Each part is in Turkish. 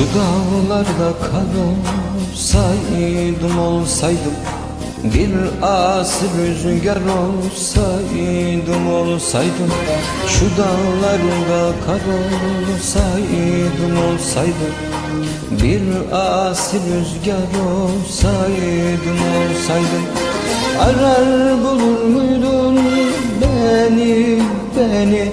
Şu dağlarda kar olsaydım olsaydım Bir asi rüzgar olsaydım olsaydım Şu dağlarda kar olsaydım olsaydım Bir asi rüzgar olsaydım olsaydım. Arar bulur muydun beni beni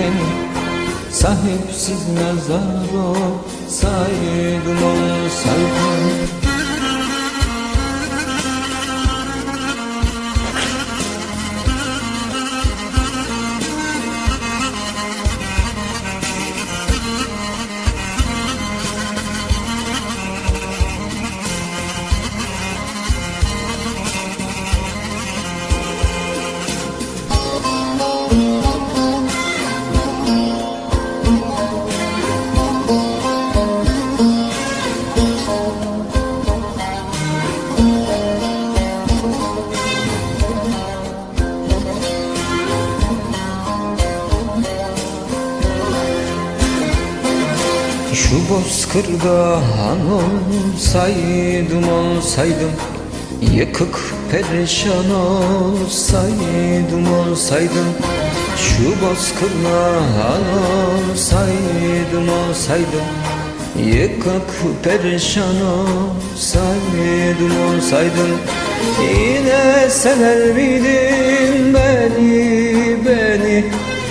beni Sahipsiz mezar olsaydım olsaydım Şu bozkırda han olsaydım olsaydım Yıkık perişan olsaydım olsaydım. Şu bozkırda han olsaydım olsaydım Yıkık perişan olsaydım olsaydım. Yine sever miydin beni beni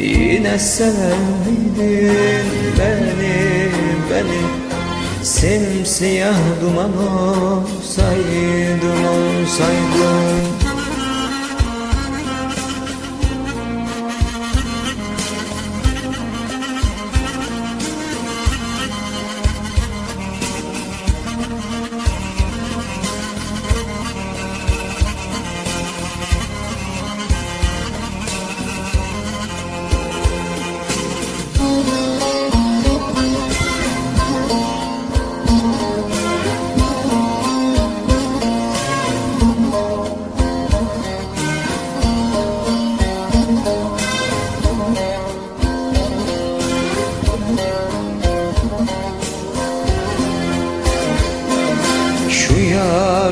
Yine sever miydin beni beni. Simsiyah duman olsaydım olsaydım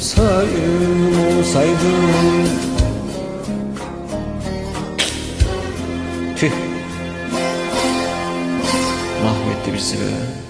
olsaydım olsaydım. Tüh. Mahvetti bizi be